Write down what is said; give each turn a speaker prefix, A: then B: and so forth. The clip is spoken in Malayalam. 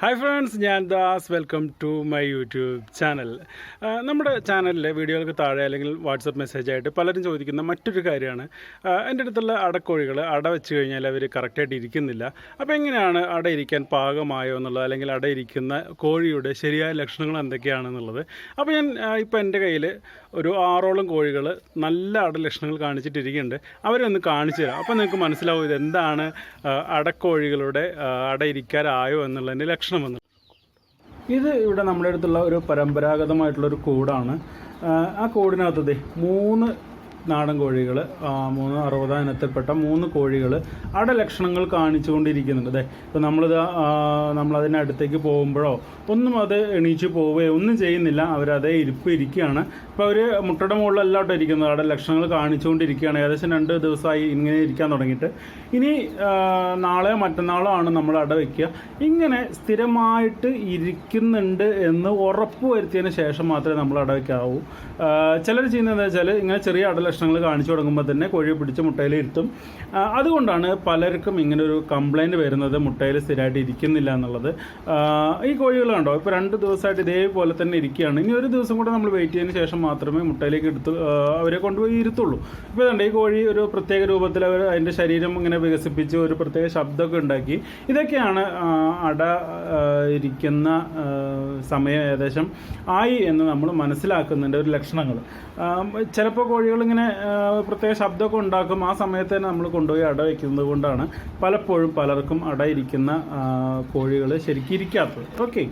A: ഹായ് ഫ്രണ്ട്സ് ഞാൻ Das. Welcome to my YouTube channel നമ്മുടെ ചാനലിലെ വീഡിയോകൾക്ക് താഴെ അല്ലെങ്കിൽ വാട്സപ്പ് മെസ്സേജായിട്ട് പലരും ചോദിക്കുന്ന മറ്റൊരു കാര്യമാണ്. എന്റെ അടുത്തുള്ള അടക്കോഴികൾ അട വെച്ച് കഴിഞ്ഞാൽ അവർ കറക്റ്റായിട്ട് ഇരിക്കുന്നില്ല. അപ്പോൾ എങ്ങനെയാണ് അട ഇരിക്കാൻ പാകമായോ എന്നുള്ളത് അല്ലെങ്കിൽ അട ഇരിക്കുന്ന കോഴിയുടെ ശരിയായ ലക്ഷണങ്ങൾ എന്തൊക്കെയാണെന്നുള്ളത് അപ്പോൾ ഞാൻ ഇപ്പോൾ എന്റെ കയ്യിൽ ഒരു ആറോളം കോഴികൾ നല്ല അട ലക്ഷണങ്ങൾ കാണിച്ചിട്ടിരിക്കുന്നുണ്ട്. അവരെ ഒന്ന് കാണിച്ചു തരാം. അപ്പോൾ നിങ്ങൾക്ക് മനസ്സിലാവും ഇത് എന്താണ് അടക്കോഴികളുടെ അട ഇരിക്കാറായോ എന്നുള്ളതിന്റെ ലക്ഷണമെന്ന് ഇത് ഇവിടെ നമ്മുടെ അടുത്തുള്ള ഒരു പരമ്പരാഗതമായിട്ടുള്ള ഒരു കൂടാണ് ആ, കൂടിനകത്തത് കൂടിനകത്ത് മൂന്ന് നാടൻ കോഴികൾ മൂന്ന് അറുപതാം ഇനത്തിൽപ്പെട്ട മൂന്ന് കോഴികൾ അവിടെ ലക്ഷണങ്ങൾ കാണിച്ചുകൊണ്ടിരിക്കുന്നുണ്ട്. അതെ ഇപ്പോൾ നമ്മളിത് അടുത്തേക്ക് പോകുമ്പോഴോ ഒന്നും അത് എണീച്ച് പോവുകയോ ഒന്നും ചെയ്യുന്നില്ല. അവരതേ ഇരിപ്പ് ഇരിക്കുകയാണ്. ഇപ്പോൾ അവർ മുട്ടയുടെ മുകളിലല്ലാട്ടോ ഇരിക്കുന്നത്. അവിടെ ലക്ഷണങ്ങൾ കാണിച്ചുകൊണ്ടിരിക്കുകയാണ്. ഏകദേശം രണ്ട് ദിവസമായി ഇങ്ങനെ ഇരിക്കാൻ തുടങ്ങിയിട്ട്. ഇനി നാളെ നാളെയോ മറ്റന്നാളോ ആണ് നമ്മൾ അട വയ്ക്കുക ഇങ്ങനെ സ്ഥിരമായിട്ട് ഇരിക്കുന്നുണ്ട് എന്ന് ഉറപ്പ് വരുത്തിയതിന് ശേഷം മാത്രമേ നമ്മൾ അട വയ്ക്കാവൂ ചിലർ ചെയ്യുന്നത് എന്താ വെച്ചാൽ ഇങ്ങനെ ചെറിയ അട ലക്ഷണങ്ങൾ കാണിച്ചു തുടങ്ങുമ്പോൾ തന്നെ കോഴിയെ പിടിച്ച് മുട്ടയിൽ ഇരുത്തും. അതുകൊണ്ടാണ് പലർക്കും ഇങ്ങനെ ഒരു കംപ്ലൈന്റ് വരുന്നത് മുട്ടയിൽ സ്ഥിരമായിട്ട് ഇരിക്കുന്നില്ല എന്നുള്ളത്. ഈ കോഴികൾ കണ്ടോ? ഇപ്പോൾ രണ്ട് ദിവസമായിട്ട് ഇതേപോലെ തന്നെ ഇരിക്കുകയാണ്. ഇനി ഒരു ദിവസം കൂടെ നമ്മൾ വെയിറ്റ് ചെയ്തതിന് ശേഷം മാത്രമേ മുട്ടയിലേക്ക് എടുത്ത് അവരെ കൊണ്ടുപോയി ഇരുത്തുള്ളൂ. ഇപ്പോൾ ഇതുണ്ട് ഈ കോഴി ഒരു പ്രത്യേക രൂപത്തിൽ അവർ അതിന്റെ ശരീരം ഇങ്ങനെ വികസിപ്പിച്ച് ഒരു പ്രത്യേക ശബ്ദമൊക്കെ ഉണ്ടാക്കി. ഇതൊക്കെയാണ് അട ഇരിക്കുന്ന സമയം ഏകദേശം ആയി എന്ന് നമ്മൾ മനസ്സിലാക്കുന്നുണ്ട് ഒരു ലക്ഷണങ്ങൾ. ചിലപ്പോൾ കോഴികളിങ്ങനെ പ്രത്യേക ശബ്ദമൊക്കെ ഉണ്ടാക്കും. ആ സമയത്ത് തന്നെ നമ്മൾ കൊണ്ടുപോയി അട വയ്ക്കുന്നത് കൊണ്ടാണ് പലപ്പോഴും പലർക്കും അടയിരിക്കുന്ന കോഴികൾ ശരിക്കും ഇരിക്കാത്തത്. ഓക്കെ